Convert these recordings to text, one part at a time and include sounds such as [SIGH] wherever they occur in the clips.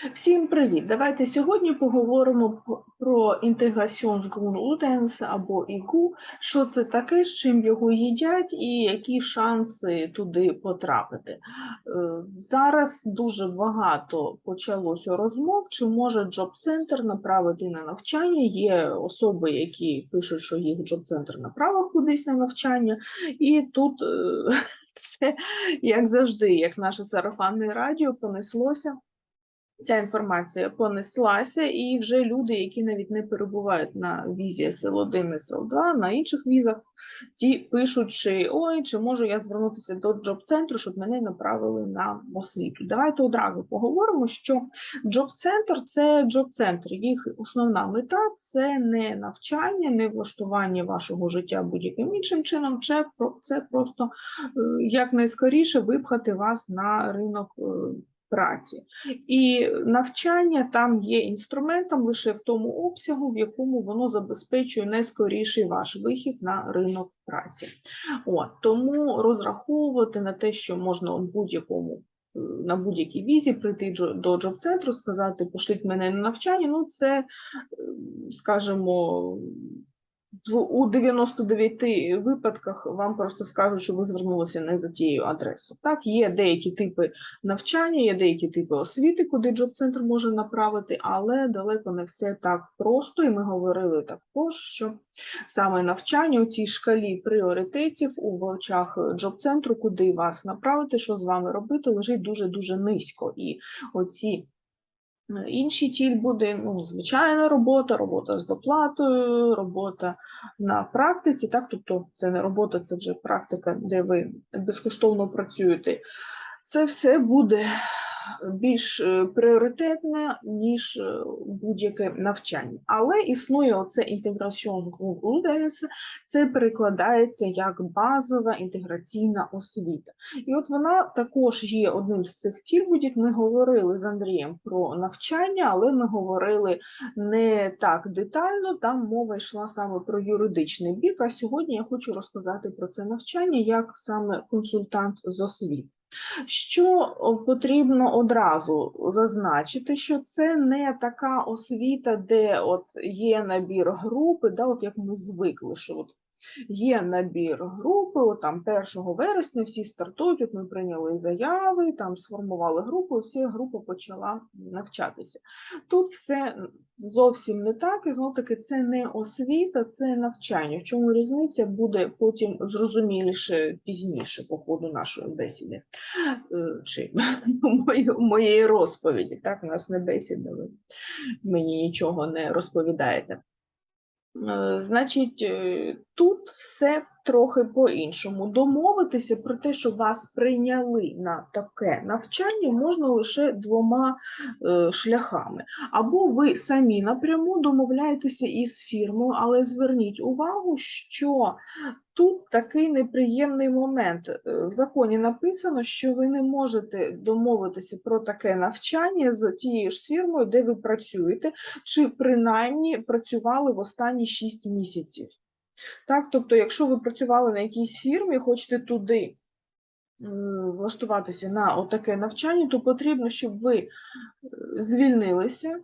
Всім привіт! Давайте сьогодні поговоримо про інтеграціонсгрунуденс або ІГУ, що це таке, з чим його їдять і які шанси туди потрапити. Е, Зараз дуже багато почалося розмов, чи може джоб-центр направити на навчання. Є особи, які пишуть, що їх джоб-центр направив кудись на навчання, і тут е, [LAUGHS] це, як завжди, як наше сарафанне радіо, понеслося ця інформація понеслася, і вже люди, які навіть не перебувають на візі СЛ1, СЛ2, на інших візах, ті пишуть, чи ой, чи можу я звернутися до джоб-центру, щоб мене направили на освіту. Давайте одразу поговоримо, що джоб-центр це джоб-центр. Їх основна мета це не навчання, не влаштування вашого життя будь-яким іншим чином. Це, про- це просто е, якнайскоріше випхати вас на ринок. Праці і навчання там є інструментом лише в тому обсягу, в якому воно забезпечує найскоріший ваш вихід на ринок праці. От, тому розраховувати на те, що можна будь-якому е, на будь-якій візі прийти до джоб-центру, сказати, пошліть мене на навчання, ну це, е, скажімо, у 99 випадках вам просто скажуть, що ви звернулися не за тією адресою. Так, є деякі типи навчання, є деякі типи освіти, куди джоб-центр може направити, але далеко не все так просто. І ми говорили також, що саме навчання у цій шкалі пріоритетів у очах джоб-центру, куди вас направити, що з вами робити, лежить дуже-дуже низько. І оці Інші тіль буде ну, звичайна робота, робота з доплатою, робота на практиці. Так, тобто це не робота, це вже практика, де ви безкоштовно працюєте. Це все буде більш е, пріоритетне, ніж е, будь-яке навчання. Але існує оце інтеграціон Google, це перекладається як базова інтеграційна освіта. І от вона також є одним з цих тілбудів. Ми говорили з Андрієм про навчання, але ми говорили не так детально. Там мова йшла саме про юридичний бік. А сьогодні я хочу розказати про це навчання як саме консультант з освіти. Що потрібно одразу зазначити, що це не така освіта, де от є набір групи, да, от як ми звикли, що от є набір групи, там 1 вересня всі стартують, от ми прийняли заяви, там сформували групу, і вся група почала навчатися. Тут все зовсім не так, і знову таки це не освіта, це навчання. В чому різниця буде потім зрозуміліше пізніше по ходу нашої бесіди е, чи [LAUGHS] моєї розповіді. Так, у нас не бесіда, ви мені нічого не розповідаєте. Е, Значить, е, тут все трохи по-іншому. Домовитися про те, що вас прийняли на таке навчання, можна лише двома е, шляхами. Або ви самі напряму домовляєтеся із фірмою, але зверніть увагу, що тут такий неприємний момент. Е, В законі написано, що ви не можете домовитися про таке навчання з тією ж фірмою, де ви працюєте, чи принаймні працювали в останні 6 місяців. Так, тобто, якщо ви працювали на якійсь фірмі, хочете туди влаштуватися на отаке навчання, то потрібно, щоб ви е, звільнилися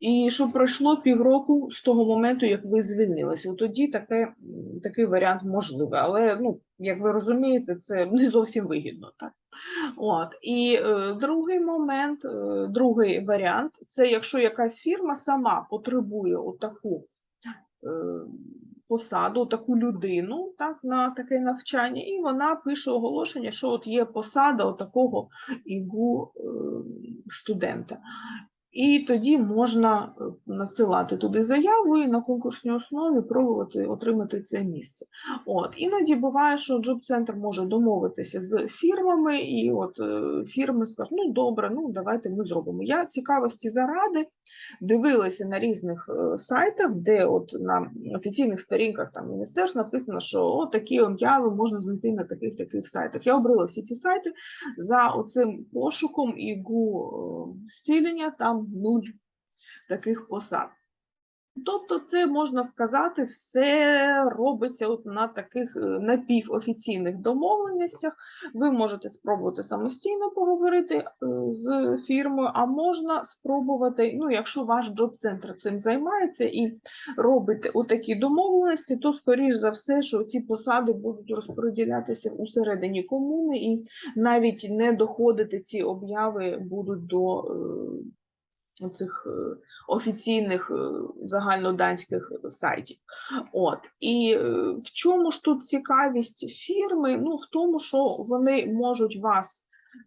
і щоб пройшло півроку з того моменту, як ви звільнилися. Тоді таке, такий варіант можливий. Але, ну, як ви розумієте, це не зовсім вигідно. Так? От. І е, другий момент, е, другий варіант це якщо якась фірма сама потребує отаку е, посаду, таку людину так, на таке навчання, і вона пише оголошення, що от є посада такого ігу е, студента. І тоді можна е, насилати туди заяву і на конкурсній основі пробувати отримати це місце. От іноді буває, що джоб-центр може домовитися з фірмами, і от е, фірми скажуть, ну добре, ну давайте ми зробимо. Я цікавості заради дивилася на різних е, сайтах, де от на офіційних сторінках там міністерств написано, що от такі обяви можна знайти на таких таких сайтах. Я обрала всі ці сайти за оцим пошуком ігу е, стілення, там нуль таких посад. Тобто, це можна сказати, все робиться от на таких е, напівофіційних домовленостях. Ви можете спробувати самостійно поговорити е, з фірмою, а можна спробувати, ну, якщо ваш джоб-центр цим займається і робите такі домовленості, то, скоріш за все, що ці посади будуть розподілятися усередині комуни, і навіть не доходити ці обяви будуть до. Е, Цих офіційних е, загальноданських сайтів. От. І е, в чому ж тут цікавість фірми? Ну, в тому, що вони можуть вас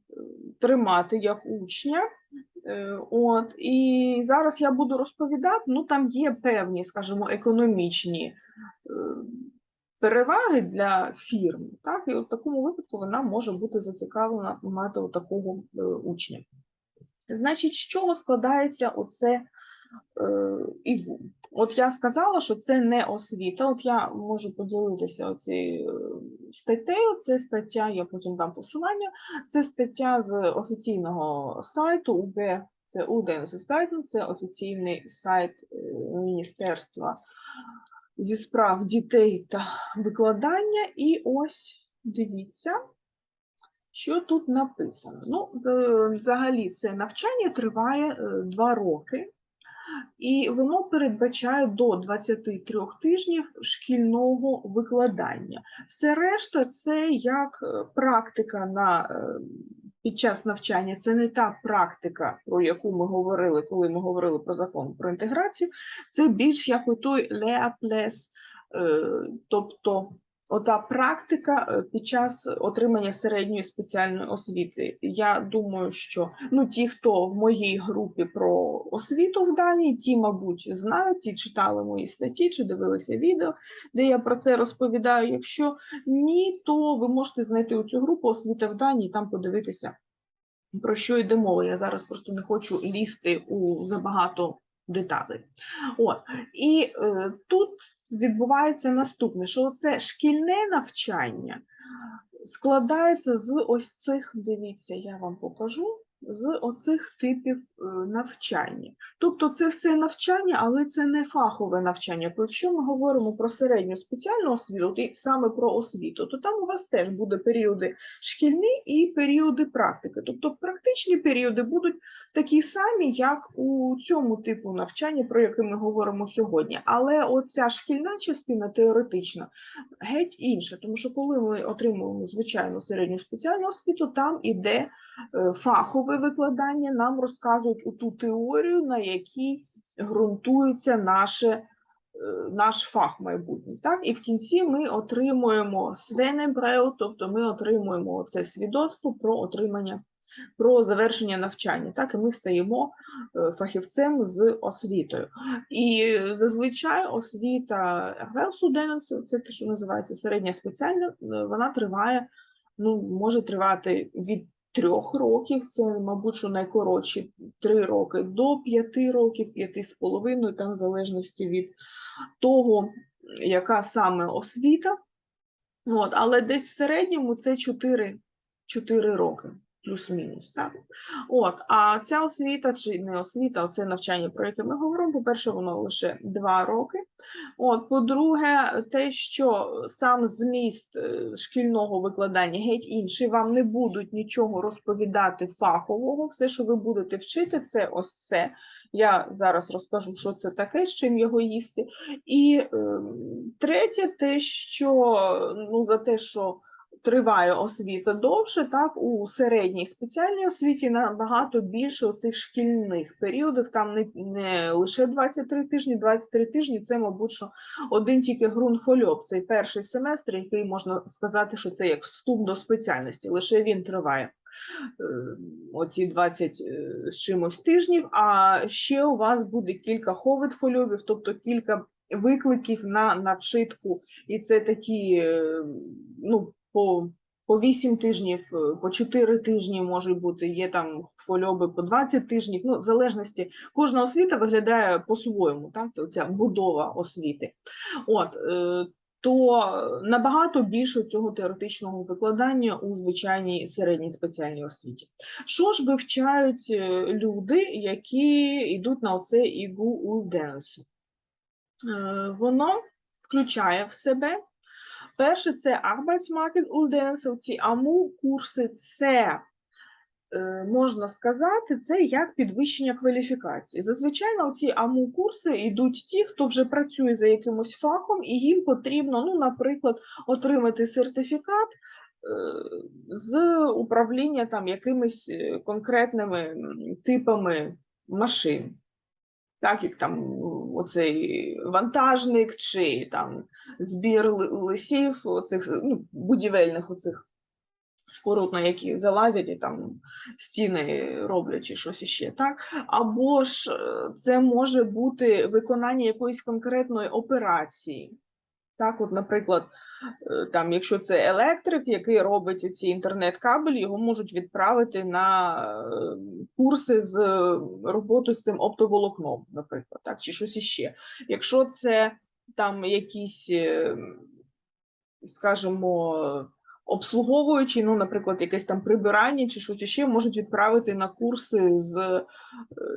е, тримати як учня. Е, От, і зараз я буду розповідати, ну там є певні, скажімо, економічні е, переваги для фірм, так, і в такому випадку вона може бути зацікавлена мати такого учня. Значить, з чого складається оце е, ІГУ? От я сказала, що це не освіта. От я можу поділитися цією статтею. Це стаття, я потім дам посилання. Це стаття з офіційного сайту УГ, це УДНСС це офіційний сайт е, Міністерства зі справ дітей та викладання. І ось дивіться. Що тут написано? Ну, Взагалі, це навчання триває е, два роки, і воно передбачає до 23 тижнів шкільного викладання. Все решта це як е, практика на, е, під час навчання, це не та практика, про яку ми говорили, коли ми говорили про закон про інтеграцію, це більш як той леаплес, тобто ота практика е, під час отримання середньої спеціальної освіти. Я думаю, що ну, ті, хто в моїй групі про освіту в Данії, ті, мабуть, знають і читали мої статті чи дивилися відео, де я про це розповідаю. Якщо ні, то ви можете знайти у цю групу освіта в Данії там подивитися. Про що йде мова? Я зараз просто не хочу лізти у забагато деталей. От. І е, тут відбувається наступне: що це шкільне навчання складається з ось цих, дивіться, я вам покажу з оцих типів е, навчання. Тобто це все навчання, але це не фахове навчання. Якщо ми говоримо про середню спеціальну освіту, і саме про освіту, то там у вас теж буде періоди шкільні і періоди практики. Тобто практичні періоди будуть такі самі, як у цьому типу навчання, про яке ми говоримо сьогодні. Але оця шкільна частина теоретична геть інша, тому що коли ми отримуємо звичайну середню спеціальну освіту, там іде фахове викладання нам розказують у ту теорію, на якій ґрунтується наше, е, наш фах майбутній. Так? І в кінці ми отримуємо свенебреу, тобто ми отримуємо це свідоцтво про отримання. Про завершення навчання, так і ми стаємо е, фахівцем з освітою. І зазвичай освіта Ервелсуденс, це те, що називається середня спеціальна, вона триває, ну, може тривати від трьох років, це, мабуть, що найкоротші три роки, до п'яти років, п'яти з половиною, там в залежності від того, яка саме освіта. От, Але десь в середньому це 4, 4 роки плюс-мінус. так? От, А ця освіта чи не освіта, оце навчання, про яке ми говоримо, по-перше, воно лише два роки. От, По-друге, те, що сам зміст е, шкільного викладання геть інший, вам не будуть нічого розповідати фахового, все, що ви будете вчити, це ось це. Я зараз розкажу, що це таке, з чим його їсти. І е, третє, те, що ну, за те, що триває освіта довше, так у середній спеціальній освіті набагато більше оцих шкільних періодів. Там не не лише 23 тижні, 23 тижні це, мабуть, що один тільки ґрунфольоп, цей перший семестр, який можна сказати, що це як вступ до спеціальності, лише він триває. Е, оці 20 е, з чимось тижнів, а ще у вас буде кілька ховид-фольовів, тобто кілька викликів на начитку, і це такі е, ну, по по 8 тижнів, е, по 4 тижні може бути, є там фольоби по 20 тижнів. Ну, в залежності, кожна освіта виглядає по-своєму, так, ця будова освіти. От, е, то набагато більше цього теоретичного викладання у звичайній середній спеціальній освіті. Що ж вивчають е, люди, які йдуть на оце ігу у денсі? Воно включає в себе перше це Arbeitsmarkt ці АМУ курси це. е, Можна сказати, це як підвищення кваліфікації. Зазвичай ці АМУ курси йдуть ті, хто вже працює за якимось фахом, і їм потрібно, ну, наприклад, отримати сертифікат е, з управління там якимись е, конкретними типами машин. Так, як там оцей вантажник чи там збір лисів, оцих ну, будівельних оцих споруд, на які залазять і там стіни роблять чи щось іще, так? Або ж е, це може бути виконання якоїсь конкретної операції. Так, от, наприклад, е, там, якщо це електрик, який робить ці інтернет-кабелі, його можуть відправити на е, курси з е, роботи з цим оптоволокном, наприклад, так, чи щось іще. Якщо це там якісь, скажімо, обслуговуючі, ну, наприклад, якесь там прибирання чи щось іще, можуть відправити на курси з, е,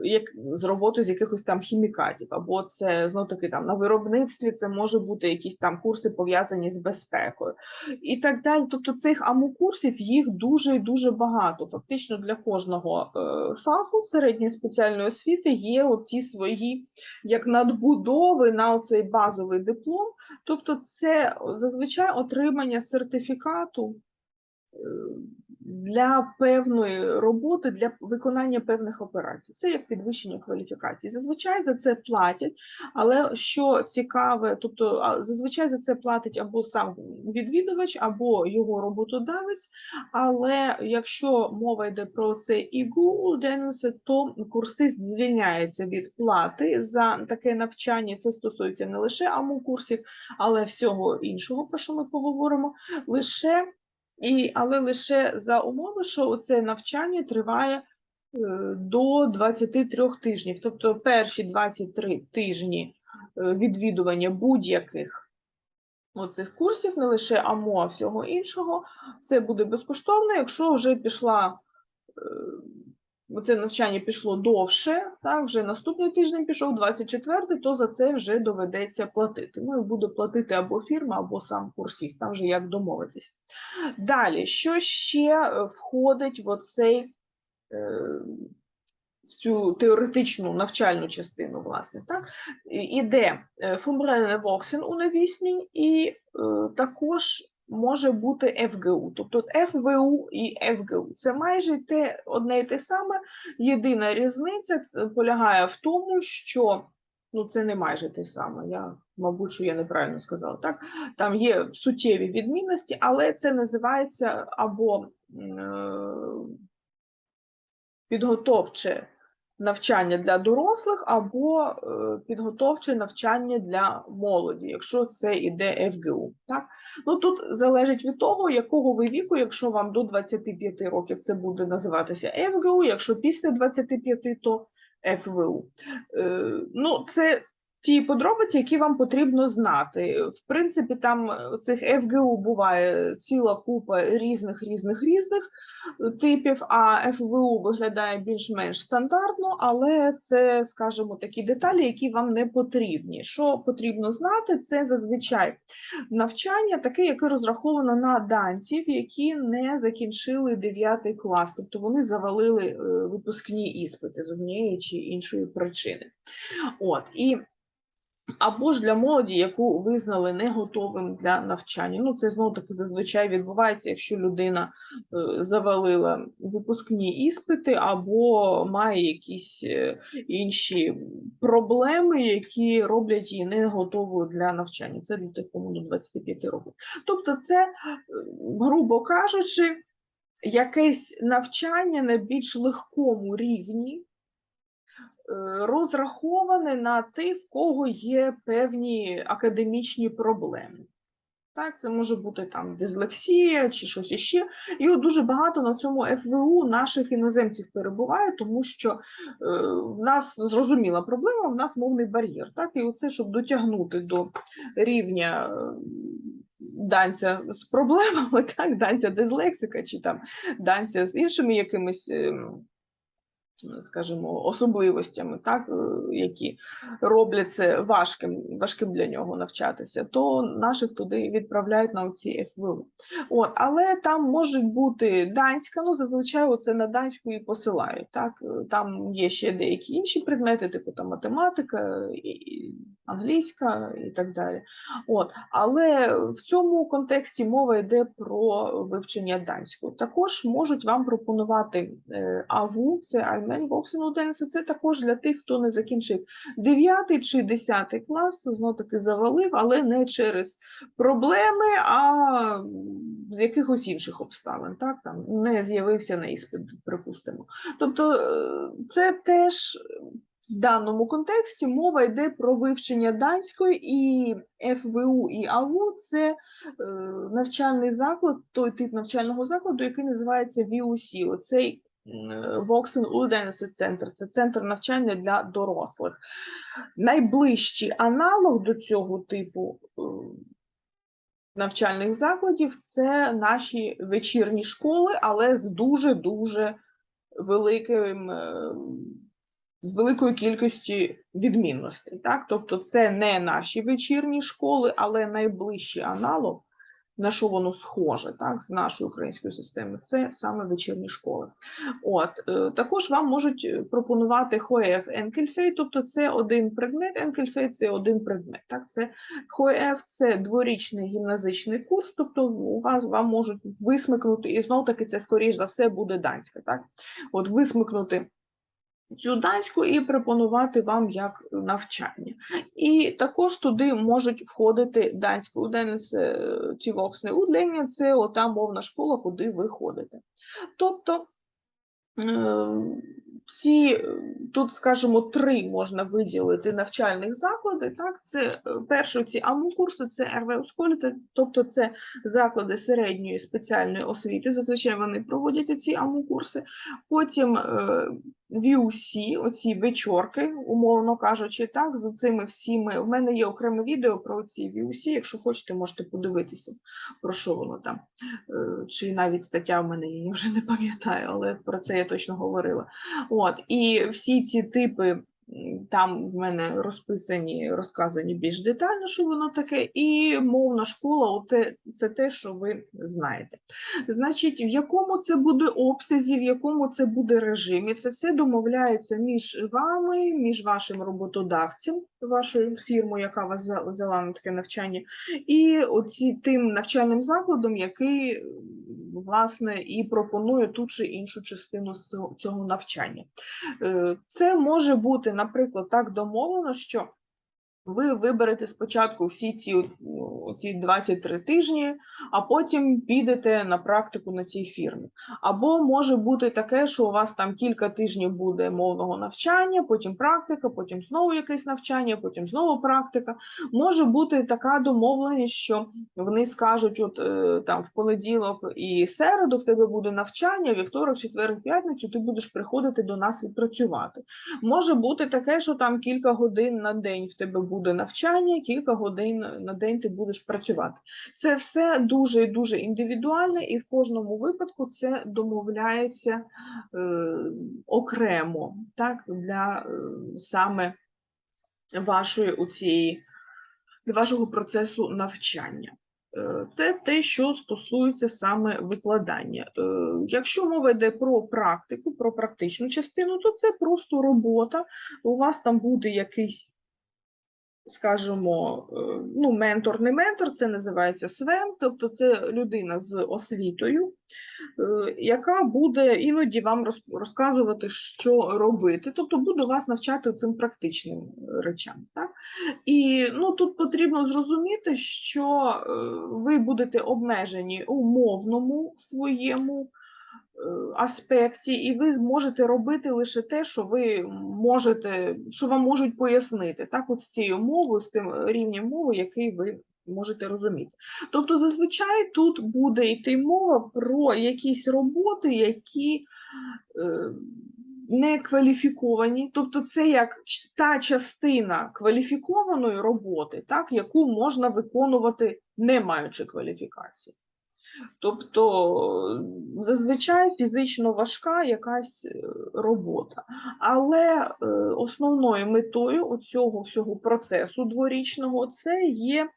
як, з роботи з якихось там хімікатів, або це знов таки там на виробництві це може бути якісь там курси пов'язані з безпекою і так далі. Тобто цих АМУ-курсів їх дуже і дуже багато. Фактично для кожного е, фаху середньої спеціальної освіти є от ті свої як надбудови на оцей базовий диплом. Тобто, це зазвичай отримання сертифікату е, для певної роботи, для виконання певних операцій. Це як підвищення кваліфікації. Зазвичай за це платять, але що цікаве, тобто зазвичай за це платить або сам відвідувач, або його роботодавець. Але якщо мова йде про це ІГУ Денусе, то курсист звільняється від плати за таке навчання. Це стосується не лише АМУ курсів, але всього іншого, про що ми поговоримо. Лише і, але лише за умови, що це навчання триває е, до 23 тижнів. Тобто перші 23 тижні е, відвідування будь-яких оцих курсів, не лише АМО, а всього іншого, це буде безкоштовно, якщо вже пішла. Е, Це навчання пішло довше, так, вже наступний тиждень пішов, 24-й, то за це вже доведеться платити. Ну і буде платити або фірма, або сам курсіст, там вже як домовитись. Далі, що ще е, входить в оцей е, цю теоретичну навчальну частину, власне, так? Іде е, фумбренне Воксен-унавісінь і е, також може бути ФГУ. Тобто ФВУ і ФГУ. Це майже те, одне і те саме. Єдина різниця полягає в тому, що ну, це не майже те саме. Я, мабуть, що я неправильно сказала. Так? Там є суттєві відмінності, але це називається або е, підготовче навчання для дорослих, або е, підготовче навчання для молоді, якщо це іде ФГУ. Так? Ну, тут залежить від того, якого ви віку, якщо вам до 25 років це буде називатися ФГУ, якщо після 25, то ФВУ. Е, ну, це ті подробиці, які вам потрібно знати. В принципі, там е, цих ФГУ буває ціла купа різних, різних, різних типів, а ФВУ виглядає більш-менш стандартно, але це, скажімо, такі деталі, які вам не потрібні. Що потрібно знати, це зазвичай навчання, таке, яке розраховано на данців, які не закінчили 9 клас, тобто вони завалили е, випускні іспити з однієї чи іншої причини. От і або ж для молоді, яку визнали не готовим для навчання. Ну, це знову таки зазвичай відбувається, якщо людина е, завалила випускні іспити, або має якісь е, інші проблеми, які роблять її не готовою для навчання. Це для тих, кому до 25 років. Тобто, це, е, грубо кажучи, якесь навчання на більш легкому рівні розраховане на тих, в кого є певні академічні проблеми. Так, це може бути там дислексія чи щось іще. І от дуже багато на цьому ФВУ наших іноземців перебуває, тому що е, в нас зрозуміла проблема, в нас мовний бар'єр. Так, і оце, щоб дотягнути до рівня е, данця з проблемами, [LAUGHS] так, данця дислексика, чи там данця з іншими якимись. ем, скажімо, особливостями, так, е, які роблять це важким, важким для нього навчатися, то наших туди відправляють на оці ФВУ. От, але там може бути данська, ну зазвичай це на данську і посилають. Так? Е, Там є ще деякі інші предмети, типу там математика, і- англійська і так далі. От, але в цьому контексті мова йде про вивчення данської. Також можуть вам пропонувати е, АВУ, це Allgemein Voksenudelse, це також для тих, хто не закінчив 9 чи 10 клас, знов таки завалив, але не через проблеми, а з якихось інших обставин. Так? Там не з'явився на іспит, припустимо. Тобто е, це теж в даному контексті мова йде про вивчення данської і ФВУ і АВУ це е, навчальний заклад, той тип навчального закладу, який називається VUC. Оцей Воксен Уденси центр, це центр навчання для дорослих. Найближчий аналог до цього типу е, навчальних закладів це наші вечірні школи, але з дуже-дуже великим. е, з великою кількістю відмінностей. Так? Тобто це не наші вечірні школи, але найближчий аналог, на що воно схоже так, з нашої української системи, це саме вечірні школи. От, е, також вам можуть е, пропонувати ХОЕФ Енкельфей, тобто це один предмет, Енкельфей це один предмет. Так? Це ХОЕФ це дворічний гімназичний курс, тобто у вас вам можуть висмикнути, і знов таки це, скоріш за все, буде данська. Так? От висмикнути цю данську і пропонувати вам як навчання. І також туди можуть входити данська уденець тівоксне удлення, це ота мовна школа, куди ви ходите. Тобто е, ці, е, тут, скажімо, три можна виділити навчальних заклади. Так, це е, перше, ці АМУ-курси, це РВ Сколіти, тобто це заклади середньої спеціальної освіти. Зазвичай вони проводять ці АМУ-курси. Потім е, VUC, оці вечорки, умовно кажучи, так, з цими всіми. В мене є окреме відео про ці VUC, якщо хочете, можете подивитися, про що воно там. Е, Чи навіть стаття в мене я вже не пам'ятаю, але про це я точно говорила. От, і всі ці типи. Там в мене розписані, розказані більш детально, що воно таке, і мовна школа це те, що ви знаєте. Значить, в якому це буде обсязі, в якому це буде режимі, це все домовляється між вами, між вашим роботодавцем, вашою фірмою, яка вас взя- взяла на таке навчання, і оці, тим навчальним закладом, який власне і пропонує ту чи іншу частину цього навчання. Е, Це може бути, наприклад, так домовлено, що ви виберете спочатку всі ці, ці 23 тижні, а потім підете на практику на цій фірмі. Або може бути таке, що у вас там кілька тижнів буде мовного навчання, потім практика, потім знову якесь навчання, потім знову практика. Може бути така домовленість, що вони скажуть, от е, там в понеділок і середу в тебе буде навчання, вівторок, четвер, п'ятницю ти будеш приходити до нас і працювати. Може бути таке, що там кілька годин на день в тебе буде навчання, кілька годин на день ти будеш працювати. Це все дуже і дуже індивідуальне, і в кожному випадку це домовляється е, окремо, так, для е, саме вашої у цієї, для вашого процесу навчання. Е, Це те, що стосується саме викладання. Е, Якщо мова йде про практику, про практичну частину, то це просто робота. У вас там буде якийсь, скажімо, е, ну, ментор, не ментор, це називається СВЕН, тобто це людина з освітою, е, яка буде іноді вам розказувати, що робити, тобто буде вас навчати цим практичним речам. Так? І ну, тут потрібно зрозуміти, що е, ви будете обмежені у мовному своєму аспекті, і ви зможете робити лише те, що ви можете, що вам можуть пояснити, так, от з цією мовою, з тим рівнем мови, який ви можете розуміти. Тобто, зазвичай тут буде йти мова про якісь роботи, які е, не кваліфіковані, тобто це як та частина кваліфікованої роботи, так, яку можна виконувати, не маючи кваліфікації. Тобто зазвичай фізично важка якась е, робота. Але е, основною метою цього всього процесу дворічного це є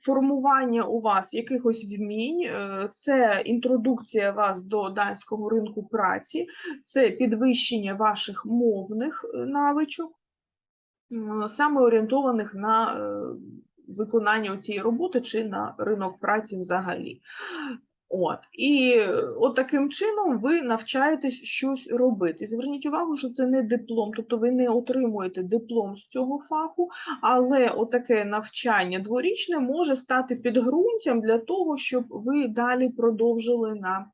формування у вас якихось вмінь, е, це інтродукція вас до данського ринку праці, це підвищення ваших мовних навичок, саме орієнтованих на виконання цієї роботи чи на ринок праці взагалі. От і е, от таким чином ви навчаєтесь щось робити. Зверніть увагу, що це не диплом, тобто ви не отримуєте диплом з цього фаху, але отаке навчання дворічне може стати підґрунтям для того, щоб ви далі продовжили на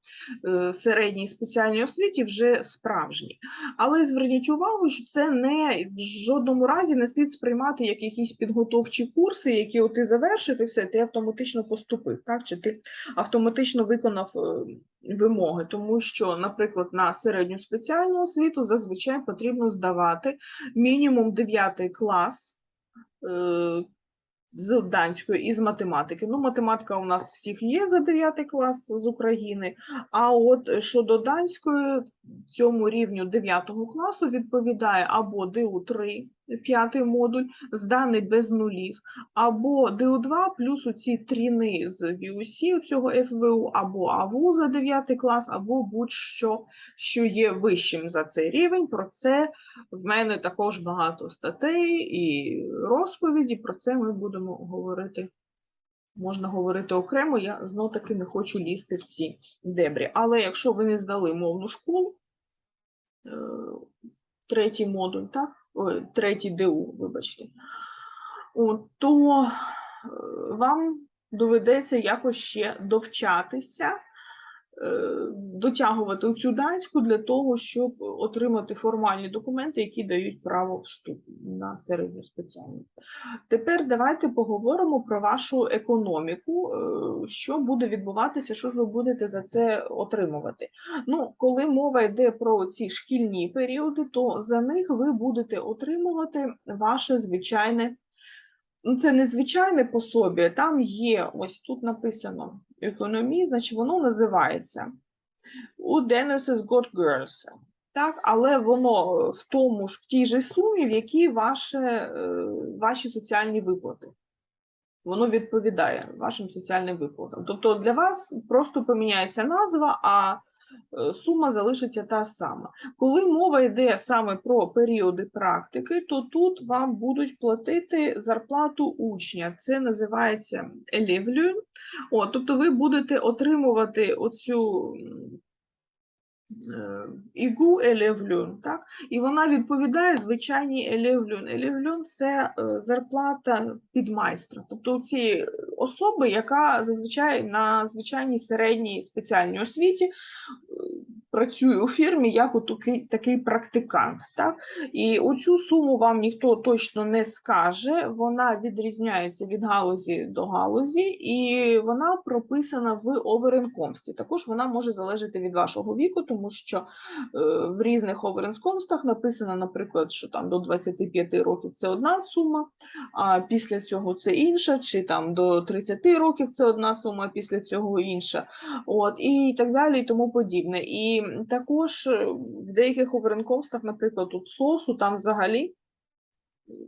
е, середній спеціальній освіті вже справжній. Але зверніть увагу, що це не в жодному разі не слід сприймати як якісь підготовчі курси, які от ти завершив і все, ти автоматично поступив, так? Чи ти автоматично виконав е, вимоги, тому що, наприклад, на середню спеціальну освіту зазвичай потрібно здавати мінімум 9 клас. е, З данської і з математики. Ну, математика у нас всіх є за 9 клас з України. А от щодо данської, цьому рівню 9 класу відповідає або ДУ3, п'ятий модуль, зданий без нулів, або ДУ2 плюс оці тріни з VUC, цього ФВУ, або АВУ за 9 клас, або будь-що, що є вищим за цей рівень. Про це в мене також багато статей і розповіді. Про це ми будемо говорити. Можна говорити окремо, я знов таки не хочу лізти в ці дебрі. Але якщо ви не здали мовну школу, е, третій модуль, так? Третій ДУ, вибачте, то е, вам доведеться якось ще довчатися, дотягувати цю данську для того, щоб отримати формальні документи, які дають право вступу на середню спеціальну. Тепер давайте поговоримо про вашу економіку, е, що буде відбуватися, що ж ви будете за це отримувати. Ну, коли мова йде про ці шкільні періоди, то за них ви будете отримувати ваше звичайне. Ну, це не звичайне пособі, там є, ось тут написано економії, значить воно називається у Dennis God Girls. Так, але воно в тому ж в тій же сумі, в якій ваше, е, ваші соціальні виплати. Воно відповідає вашим соціальним виплатам. Тобто для вас просто поміняється назва, а сума залишиться та сама. Коли мова йде саме про періоди практики, то тут вам будуть платити зарплату учня. Це називається елівлю. Тобто ви будете отримувати оцю е, ігу елевлюн, так? І вона відповідає звичайній елевлюн. Елевлюн – це е, зарплата підмайстра, тобто ці особи, яка зазвичай на звичайній середній спеціальній освіті працює у фірмі як от такий практикант. Так? І оцю суму вам ніхто точно не скаже, вона відрізняється від галузі до галузі, і вона прописана в оверенкомсті. Також вона може залежати від вашого віку, тому що е, в різних оверенкомстах написано, наприклад, що там до 25 років це одна сума, а після цього це інша, чи там до 30 років це одна сума, а після цього інша. От, і так далі, і тому подібне. І також е, в деяких оверенкомствах, наприклад, у СОСу, там взагалі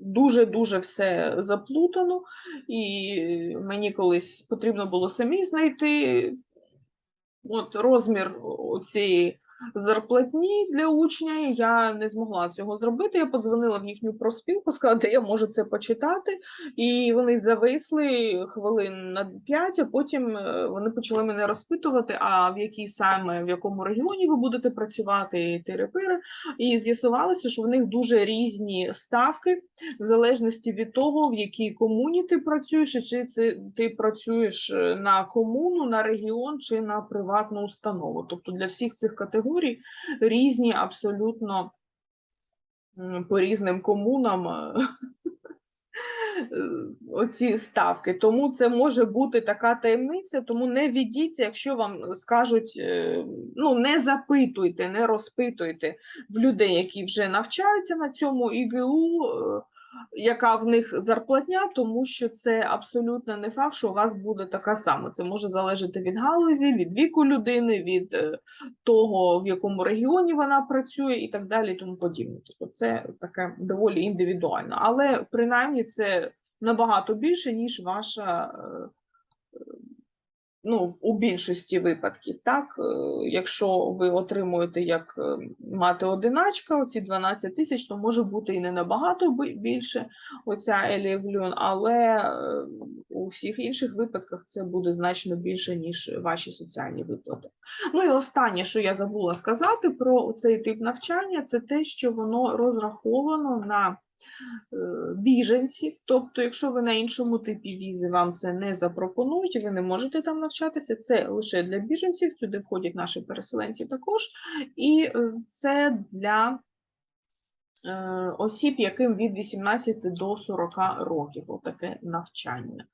дуже-дуже все заплутано, і мені колись потрібно було самі знайти от розмір цієї зарплатні для учня. Я не змогла цього зробити. Я подзвонила в їхню профспілку, сказала, де я можу це почитати, і вони зависли хвилин на п'ять, а потім е, вони почали мене розпитувати, а в якій саме в якому регіоні ви будете працювати, і тири-пири. І з'ясувалося, що в них дуже різні ставки, в залежності від того, в якій комуні ти працюєш, чи це ти працюєш е, на комуну, на регіон чи на приватну установу. Тобто для всіх цих категорій різні абсолютно по різним комунам. е, [LAUGHS] Оці ставки, тому це може бути така таємниця, тому не ведіться, якщо вам скажуть, е, ну не запитуйте, не розпитуйте в людей, які вже навчаються на цьому ІГУ, е, яка в них зарплатня, тому що це абсолютно не факт, що у вас буде така сама. Це може залежати від галузі, від віку людини, від е, того, в якому регіоні вона працює, і так далі, і тому подібне. Тобто це таке доволі індивідуально. Але принаймні це набагато більше, ніж ваша. Ну, у більшості випадків, так, е, якщо ви отримуєте як е, мати одиначка, оці 12 тисяч, то може бути і не набагато більше оця елівлюн, але е, у всіх інших випадках це буде значно більше, ніж ваші соціальні виплати. Ну і останнє, що я забула сказати про цей тип навчання, це те, що воно розраховано на біженців. Тобто, якщо ви на іншому типі візи вам це не запропонують, ви не можете там навчатися. Це лише для біженців, сюди входять наші переселенці також, і е, це для е, осіб, яким від 18 до 40 років, отаке навчання.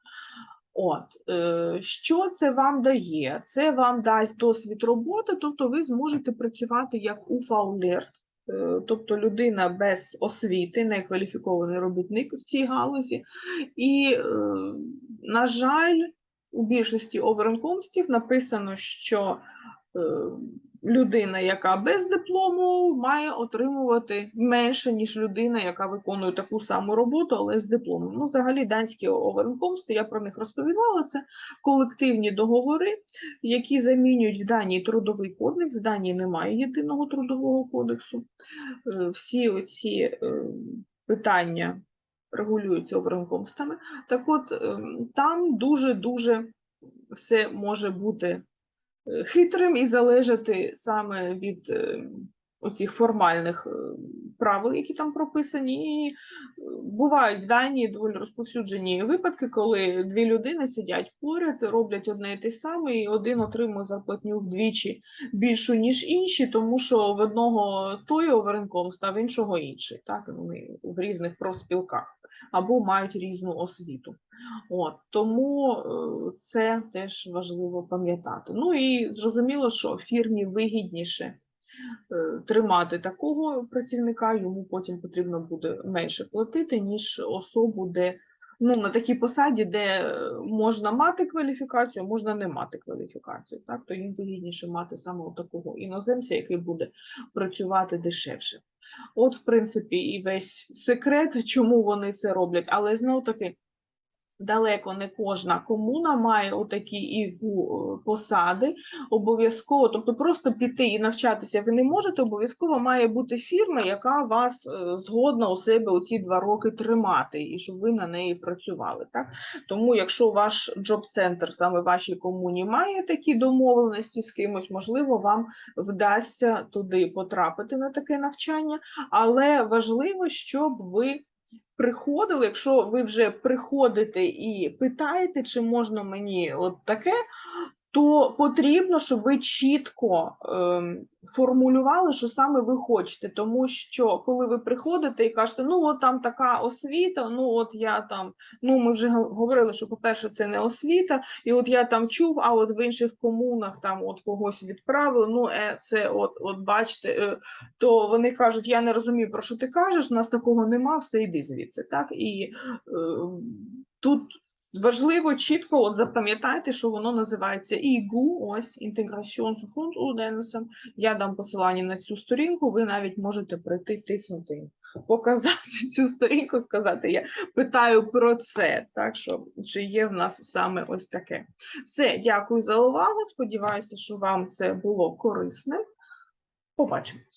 От, е, що це вам дає? Це вам дасть досвід роботи, тобто ви зможете працювати як уфаулерт, е, тобто людина без освіти, некваліфікований робітник в цій галузі. І, е, на жаль, у більшості оверенкомстів написано, що е, людина, яка без диплому, має отримувати менше, ніж людина, яка виконує таку саму роботу, але з дипломом. Ну, взагалі, данські оверенкомсти, я про них розповідала, це колективні договори, які замінюють в Данії трудовий кодекс. В Данії немає єдиного трудового кодексу. Е, Всі оці е, питання регулюються оверенкомстами. Так от, ем, там дуже-дуже все може бути хитрим і залежати саме від е, оцих формальних е, правил, які там прописані. І е, бувають в Данії доволі розповсюджені випадки, коли дві людини сидять поряд, роблять одне і те саме, і один отримує зарплатню вдвічі більшу, ніж інші, тому що в одного той оверенком став іншого інший. Так, вони в різних профспілках або мають різну освіту. От, тому е, це теж важливо пам'ятати. Ну і зрозуміло, що фірмі вигідніше е, тримати такого працівника, йому потім потрібно буде менше платити, ніж особу, де ну, на такій посаді, де е, можна мати кваліфікацію, можна не мати кваліфікацію. Так? То їм вигідніше мати саме такого іноземця, який буде працювати дешевше. От, в принципі, і весь секрет, чому вони це роблять, але знов таки. Далеко не кожна комуна має отакі ігу посади. Обов'язково, тобто просто піти і навчатися ви не можете. Обов'язково має бути фірма, яка вас е, згодна у себе оці два роки тримати, і щоб ви на неї працювали. Так? Тому, якщо ваш джоб-центр саме в вашій комуні має такі домовленості з кимось, можливо, вам вдасться туди потрапити на таке навчання, але важливо, щоб ви приходили, якщо ви вже приходите і питаєте, чи можна мені от таке, то потрібно, щоб ви чітко ем, формулювали, що саме ви хочете. Тому що коли ви приходите і кажете, ну от там така освіта, ну от я там, ну ми вже говорили, що, по-перше, це не освіта, і от я там чув, а от в інших комунах там от когось відправили, ну е, це от, от бачите, е, то вони кажуть, я не розумію, про що ти кажеш, у нас такого нема, все йди звідси. Так? І е, тут важливо чітко от запам'ятайте, що воно називається ІГУ, ось інтеграціонсгрунтуденсен. Я дам посилання на цю сторінку, ви навіть можете прийти тиснути, показати цю сторінку, сказати, я питаю про це, так що чи є в нас саме ось таке. Все, дякую за увагу. Сподіваюся, що вам це було корисним. Побачимось.